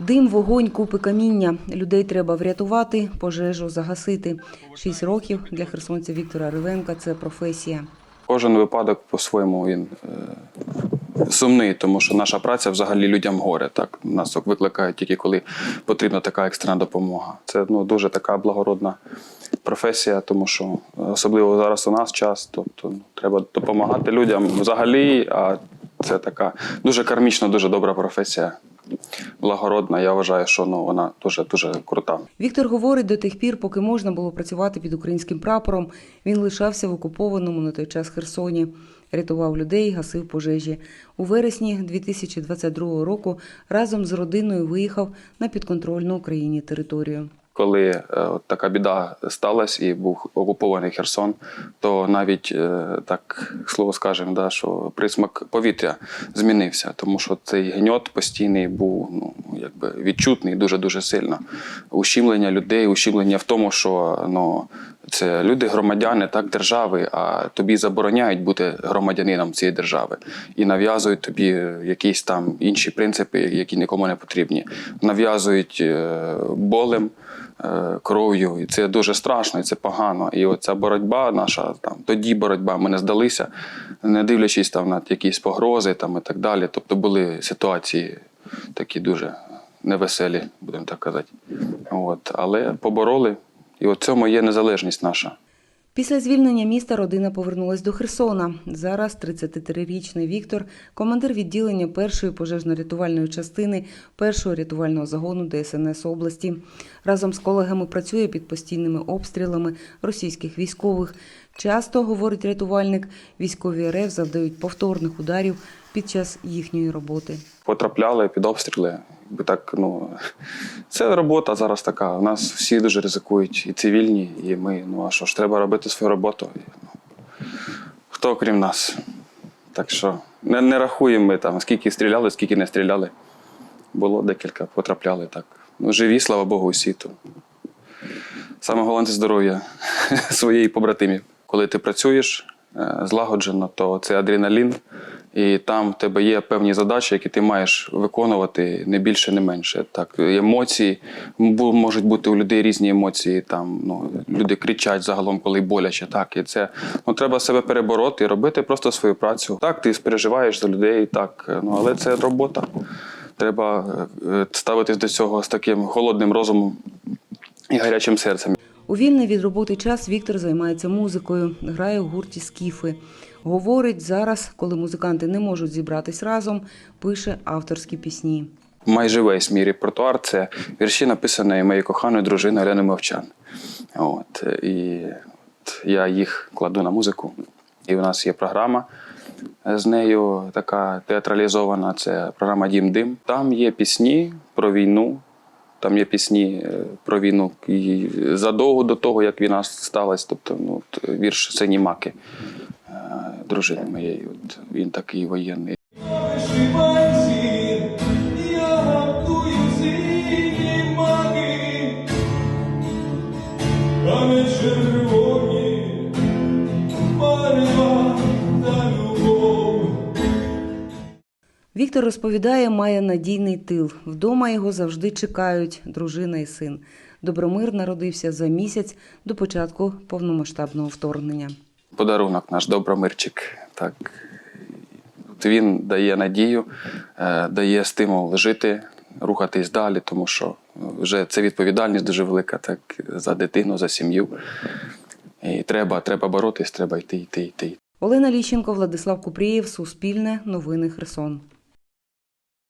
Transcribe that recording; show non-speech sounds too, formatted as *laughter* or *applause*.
Дим, вогонь, купи каміння. Людей треба врятувати, пожежу загасити. Шість років для херсонця Віктора Ривенка це професія. Кожен випадок по-своєму він е, сумний, тому що наша праця взагалі людям горе. Так нас викликають тільки коли потрібна така екстрена допомога. Це ну дуже така благородна професія, тому що е, особливо зараз у нас час, тобто ну, треба допомагати людям взагалі. А це така дуже кармічна, дуже добра професія. Благородна. Я вважаю, що ну вона дуже дуже крута. Віктор говорить, до тих пір, поки можна було працювати під українським прапором, він лишався в окупованому на той час Херсоні, рятував людей, гасив пожежі. У вересні 2022 року разом з родиною виїхав на підконтрольну Україні територію. Коли е, от така біда сталася і був окупований Херсон, то навіть е, так слово скажемо, да, що присмак повітря змінився, тому що цей гньот постійний був ну, якби відчутний дуже дуже сильно. Ущемлення людей, ущемлення в тому, що ну, це люди громадяни так держави, а тобі забороняють бути громадянином цієї держави і нав'язують тобі якісь там інші принципи, які нікому не потрібні. Нав'язують е, болем кров'ю, і це дуже страшно, і це погано. І оця боротьба наша там тоді боротьба, ми не здалися, не дивлячись там на якісь погрози там і так далі. Тобто були ситуації такі дуже невеселі, будемо так казати. От, але побороли, і от цьому є незалежність наша. Після звільнення міста родина повернулась до Херсона. Зараз 33-річний Віктор, командир відділення першої пожежно-рятувальної частини першого рятувального загону ДСНС області. Разом з колегами працює під постійними обстрілами російських військових. Часто, говорить рятувальник, військові РФ завдають повторних ударів під час їхньої роботи. потрапляли під обстріли. Якби так, ну це робота зараз така. У нас всі дуже ризикують, і цивільні, і ми. Ну а що ж, треба робити свою роботу. Ну, хто крім нас? Так що не, не рахуємо ми там, скільки стріляли, скільки не стріляли. Було декілька, потрапляли так. Ну, живі, слава Богу, усі. То. Саме головне здоров'я *laughs* своєї побратимів. Коли ти працюєш е, злагоджено, то це адреналін, і там в тебе є певні задачі, які ти маєш виконувати не більше, не менше. Так, емоції можуть бути у людей різні емоції. Там ну люди кричать загалом, коли боляче. Так, і це ну треба себе перебороти робити просто свою працю. Так, ти переживаєш за людей, так, е, ну але це робота. Треба е, ставитись до цього з таким холодним розумом і гарячим серцем. У вільний від роботи час Віктор займається музикою, грає в гурті скіфи. Говорить, зараз, коли музиканти не можуть зібратись разом, пише авторські пісні. майже весь мій репертуар це вірші, написані моєю коханою дружиною Оленою Мовчан. От, і от я їх кладу на музику. І у нас є програма з нею така театралізована. Це програма Дім Дим. Там є пісні про війну. Там є пісні е, про війну і задовго до того, як війна сталася. Тобто, ну, вірш Сині маки дружини моєї. От, він такий воєнний. Віктор розповідає, має надійний тил. Вдома його завжди чекають дружина і син. Добромир народився за місяць до початку повномасштабного вторгнення. Подарунок наш добромирчик. Так. Він дає надію, е, дає стимул жити, рухатись далі, тому що вже це відповідальність дуже велика так, за дитину, за сім'ю. І треба, треба боротись, треба йти, йти, йти. Олена Ліщенко, Владислав Купрієв, Суспільне, Новини Херсон.